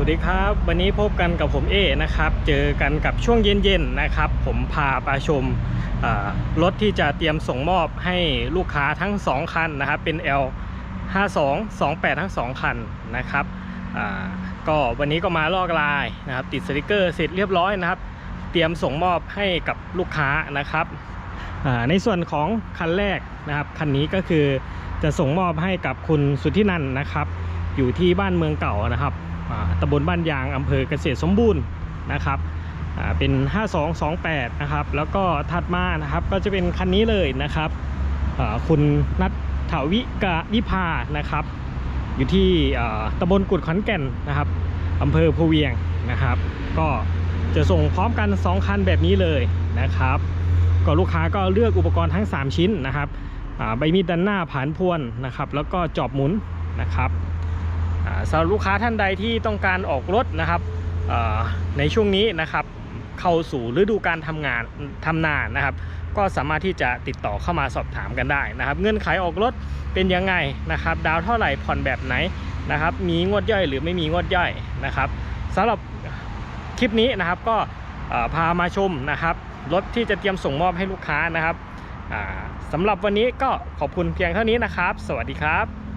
วัสดีครับ วันนี้พบกันกับผมเอนะครับ เจอกันกับช่วงเย็นๆนะครับ ผมพาไปชมรถที่จะเตรียมส่งมอบให้ลูกค้าทั้ง 2 คันนะครับ เป็น L 52 28 ทั้ง 2 คันนะครับก็วันนี้ก็มาลอกลายนะครับ ติดสติกเกอร์เสร็จเรียบร้อยนะครับ เตรียมส่งมอบให้กับลูกค้านะครับในส่วนของคันแรกนะครับคันนี้ก็คือจะส่งมอบให้กับคุณสุทธินันท์นะครับ อยู่ที่บ้านเมืองเก่านะครับ ตำบลบ้านยางอำเภอเกษตรสมบูรณ์นะครับเป็น 5228 นะครับ แล้วก็ถัดมานะครับก็จะเป็นคันนี้เลยนะครับคุณนัทถาวิกาวิภานะครับ อยู่ที่ตำบลกุดขอนแก่นนะครับอำเภอภูเวียงนะครับ ก็จะส่งพร้อมกัน 2 คันแบบนี้เลยนะครับ ก็ลูกค้าก็เลือกอุปกรณ์ทั้ง 3 ชิ้นนะครับใบมีดด้านหน้าผานพวนนะครับ แล้วก็จอบหมุนนะครับ สำหรับลูกค้าท่านใดที่ต้องการออกรถนะครับในช่วงนี้นะครับเข้าสู่ฤดูการทำงานทำนานะครับ ก็สามารถที่จะติดต่อเข้ามาสอบถามกันได้นะครับ เงื่อนไขออกรถเป็นยังไงนะครับ ดาวเท่าไหร่ผ่อนแบบไหนนะครับ มีงวดย่อยหรือไม่มีงวดย่อยนะครับสำหรับคลิปนี้นะครับก็พามาชมนะครับรถที่จะเตรียมส่งมอบให้ลูกค้านะครับสำหรับวันนี้ก็ขอบคุณเพียงเท่านี้นะครับ สวัสดีครับ